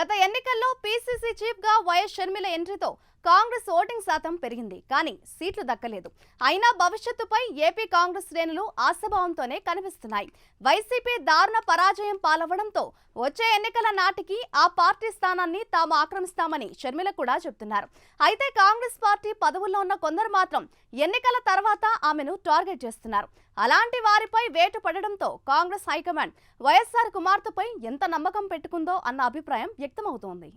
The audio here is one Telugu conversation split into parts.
గత ఎన్నికల్లో పీసీసీ చీఫ్గా వైఎస్ షర్మిల ఎంట్రీతో కాంగ్రెస్ ఓటింగ్ శాతం పెరిగింది కానీ సీట్లు దక్కలేదు. అయినా భవిష్యత్తుపై ఏపీ కాంగ్రెస్ శ్రేణులు ఆశాభావంతోనే కనిపిస్తున్నాయి. వైసీపీ దారుణ పరాజయం పాలవడంతో వచ్చే ఎన్నికల నాటికి ఆ పార్టీ స్థానాన్ని తాము ఆక్రమిస్తామని షర్మిల కూడా చెబుతున్నారు అయితే కాంగ్రెస్ పార్టీ పదవుల్లో ఉన్న కొందరు మాత్రం ఎన్నికల తర్వాత ఆమెను టార్గెట్ చేస్తున్నారు. అలాంటి వారిపై వేటు పడడంతో కాంగ్రెస్ హైకమాండ్ వైఎస్ఆర్ కుమార్తెపై ఎంత నమ్మకం పెట్టుకుందో అన్న అభిప్రాయం వ్యక్తమవుతోంది.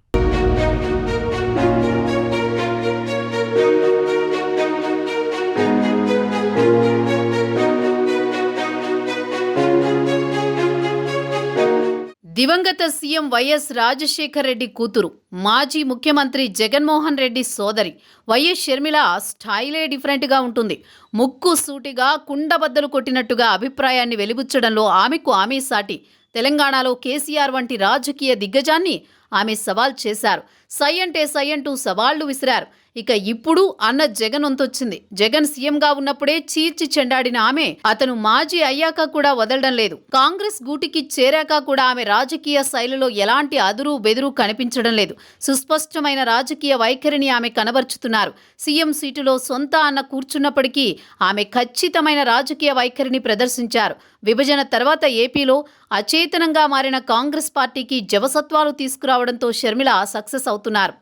దివంగత సీఎం వైఎస్ రాజశేఖర్ రెడ్డి కూతురు మాజీ ముఖ్యమంత్రి జగన్మోహన్ రెడ్డి సోదరి వైఎస్ షర్మిల స్టైలే డిఫరెంట్గా ఉంటుంది. ముక్కు సూటిగా కుండబద్దలు కొట్టినట్టుగా అభిప్రాయాన్ని వెలిబుచ్చడంలో ఆమెకు ఆమె సాటి తెలంగాణలో కేసీఆర్ వంటి రాజకీయ దిగ్గజాన్ని ఆమె సవాల్ చేశారు. సై అంటే సై అంటూ సవాళ్ళు విసిరారు. ఇక ఇప్పుడు అన్న జగన్ వంతొచ్చింది. జగన్ సీఎంగా ఉన్నప్పుడే చీర్చి చెండాడిన ఆమె అతను మాజీ అయ్యాక కూడా వదలడం లేదు. కాంగ్రెస్ గూటికి చేరాక కూడా ఆమె రాజకీయ శైలిలో ఎలాంటి అదురు బెదురు కనిపించడం లేదు. సుస్పష్టమైన రాజకీయ వైఖరిని ఆమె కనబరుచుతున్నారు. సీఎం సీటులో సొంత అన్న కూర్చున్నప్పటికీ ఆమె ఖచ్చితమైన రాజకీయ వైఖరిని ప్రదర్శించారు. విభజన తర్వాత ఏపీలో అచేతనంగా మారిన కాంగ్రెస్ పార్టీకి జవసత్వాలు తీసుకురావడంతో షర్మిల సక్సెస్ అవుతున్నారు.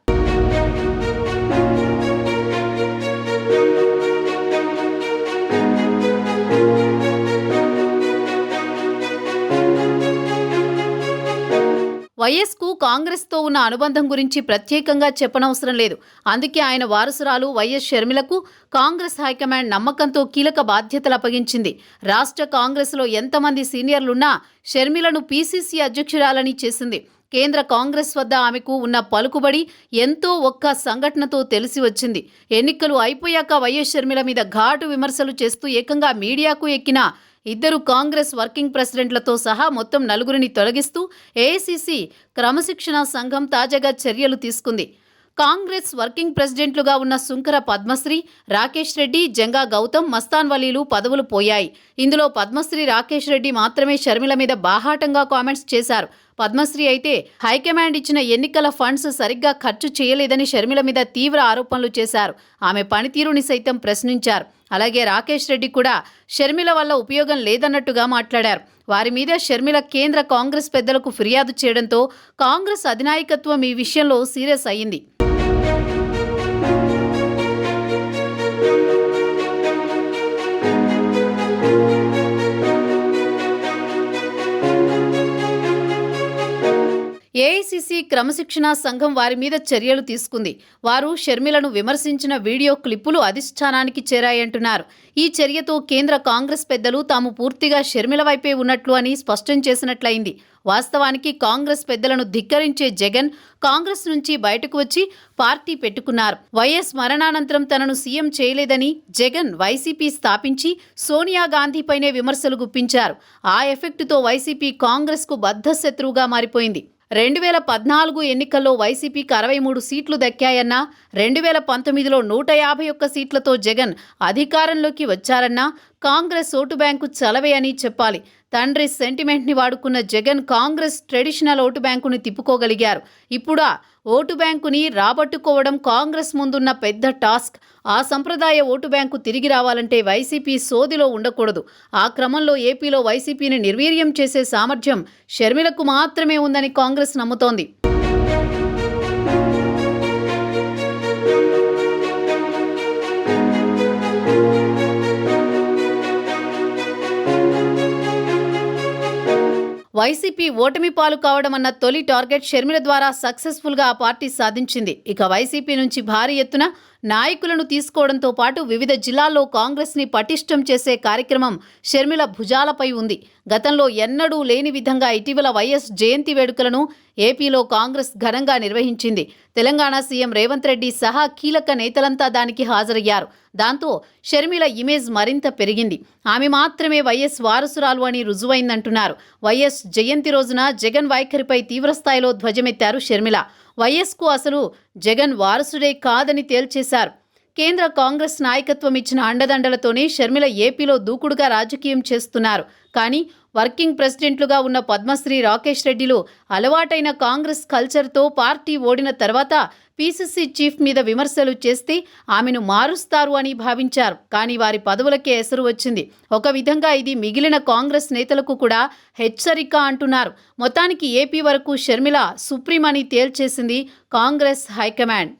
వైఎస్కు కాంగ్రెస్తో ఉన్న అనుబంధం గురించి ప్రత్యేకంగా చెప్పనవసరం లేదు. అందుకే ఆయన వారసురాలు వైఎస్ షర్మిలకు కాంగ్రెస్ హైకమాండ్ నమ్మకంతో కీలక బాధ్యతలు అప్పగించింది. రాష్ట్ర కాంగ్రెస్లో ఎంతమంది సీనియర్లున్నా షర్మిలను పీసీసీ అధ్యక్షురాలని చేసింది. కేంద్ర కాంగ్రెస్ వద్ద ఆమెకు ఉన్న పలుకుబడి ఎంతో ఒక్క సంఘటనతో తెలిసి వచ్చింది. ఎన్నికలు అయిపోయాక వైఎస్ షర్మిల మీద ఘాటు విమర్శలు చేస్తూ ఏకంగా మీడియాకు ఎక్కిన ఇద్దరు కాంగ్రెస్ వర్కింగ్ ప్రెసిడెంట్లతో సహా మొత్తం నలుగురిని తొలగిస్తూ ఏఐసిసి క్రమశిక్షణ సంఘం తాజాగా చర్యలు తీసుకుంది. కాంగ్రెస్ వర్కింగ్ ప్రెసిడెంట్లుగా ఉన్న సుంకర పద్మశ్రీ రాకేష్ రెడ్డి జంగా గౌతమ్ మస్తాన్ వలీలు పదవులు పోయాయి. ఇందులో పద్మశ్రీ రాకేష్ రెడ్డి మాత్రమే షర్మిల మీద బాహాటంగా కామెంట్స్ చేశారు. పద్మశ్రీ అయితే హైకమాండ్ ఇచ్చిన ఎన్నికల ఫండ్స్ సరిగ్గా ఖర్చు చేయలేదని షర్మిల మీద తీవ్ర ఆరోపణలు చేశారు. ఆమె పనితీరుని సైతం ప్రశ్నించారు. అలాగే రాకేష్ రెడ్డి కూడా షర్మిల వల్ల ఉపయోగం లేదన్నట్టుగా మాట్లాడారు. వారి మీద షర్మిల కేంద్ర కాంగ్రెస్ పెద్దలకు ఫిర్యాదు చేయడంతో కాంగ్రెస్ అధినాయకత్వం ఈ విషయంలో సీరియస్ అయింది. ఏఐసిసి క్రమశిక్షణా సంఘం వారి మీద చర్యలు తీసుకుంది. వారు షర్మిలను విమర్శించిన వీడియో క్లిప్పులు అధిష్టానానికి చేరాయంటున్నారు. ఈ చర్యతో కేంద్ర కాంగ్రెస్ పెద్దలు తాము పూర్తిగా షర్మిల వైపే ఉన్నట్లు అని స్పష్టం చేసినట్లయింది. వాస్తవానికి కాంగ్రెస్ పెద్దలను ధిక్కరించే జగన్ కాంగ్రెస్ నుంచి బయటకు వచ్చి పార్టీ పెట్టుకున్నారు. వైఎస్ మరణానంతరం తనను సీఎం చేయలేదని జగన్ వైసీపీ స్థాపించి సోనియా గాంధీపైనే విమర్శలు గుప్పించారు. ఆ ఎఫెక్టుతో వైసీపీ కాంగ్రెస్కు బద్ధశత్రువుగా మారిపోయింది. రెండు వేల పద్నాలుగు ఎన్నికల్లో వైసీపీకి అరవై మూడు సీట్లు దక్కాయన్నా రెండు వేల పంతొమ్మిదిలో నూట యాభై ఒక్క సీట్లతో జగన్ అధికారంలోకి వచ్చారన్నా కాంగ్రెస్ ఓటు బ్యాంకు చలవే అని చెప్పాలి. తండ్రి సెంటిమెంట్ని వాడుకున్న జగన్ కాంగ్రెస్ ట్రెడిషనల్ ఓటు బ్యాంకుని తిప్పుకోగలిగారు. ఇప్పుడా ఓటు బ్యాంకుని రాబట్టుకోవడం కాంగ్రెస్ ముందున్న పెద్ద టాస్క్. ఆ సంప్రదాయ ఓటు బ్యాంకు తిరిగి రావాలంటే వైసీపీ సోదిలో ఉండకూడదు. ఆ క్రమంలో ఏపీలో వైసీపీని నిర్వీర్యం చేసే సామర్థ్యం షర్మిలకు మాత్రమే ఉందని కాంగ్రెస్ నమ్ముతోంది. వైసీపీ ఓటమి పాలు కావడం అన్న తొలి టార్గెట్ షర్మిల ద్వారా సక్సెస్ఫుల్గా ఆ పార్టీ సాధించింది. ఇక వైసీపీ నుంచి భారీ ఎత్తున నాయకులను తీసుకోవడంతో పాటు వివిధ జిల్లాల్లో కాంగ్రెస్ని పటిష్టం చేసే కార్యక్రమం షర్మిల భుజాలపై ఉంది. గతంలో ఎన్నడూ లేని విధంగా ఇటీవల వైఎస్ జయంతి వేడుకలను ఏపీలో కాంగ్రెస్ ఘనంగా నిర్వహించింది. తెలంగాణ సీఎం రేవంత్ రెడ్డి సహా కీలక నేతలంతా దానికి హాజరయ్యారు. దాంతో షర్మిల ఇమేజ్ మరింత పెరిగింది. ఆమె మాత్రమే వైఎస్ వారసురాలు అని రుజువైందంటున్నారు. వైఎస్ జయంతి రోజున జగన్ వైఖరిపై తీవ్రస్థాయిలో ధ్వజమెత్తారు షర్మిల. వైఎస్కు అసలు జగన్ వారసుడే కాదని తేల్చేశారు. కేంద్ర కాంగ్రెస్ నాయకత్వం ఇచ్చిన అండదండలతోనే షర్మిల ఏపీలో దూకుడుగా రాజకీయం చేస్తున్నారు. కానీ వర్కింగ్ ప్రెసిడెంట్లుగా ఉన్న పద్మశ్రీ రాకేష్ రెడ్డిలు అలవాటైన కాంగ్రెస్ కల్చర్తో పార్టీ ఓడిన తర్వాత పీసీసీ చీఫ్ మీద విమర్శలు చేస్తే ఆమెను మారుస్తారు అని భావించారు. కానీ వారి పదవులకే ఎసరు వచ్చింది. ఒక విధంగా ఇది మిగిలిన కాంగ్రెస్ నేతలకు కూడా హెచ్చరిక అంటున్నారు. మొత్తానికి ఏపీ వరకు షర్మిల సుప్రీం అని తేల్చేసింది కాంగ్రెస్ హైకమాండ్.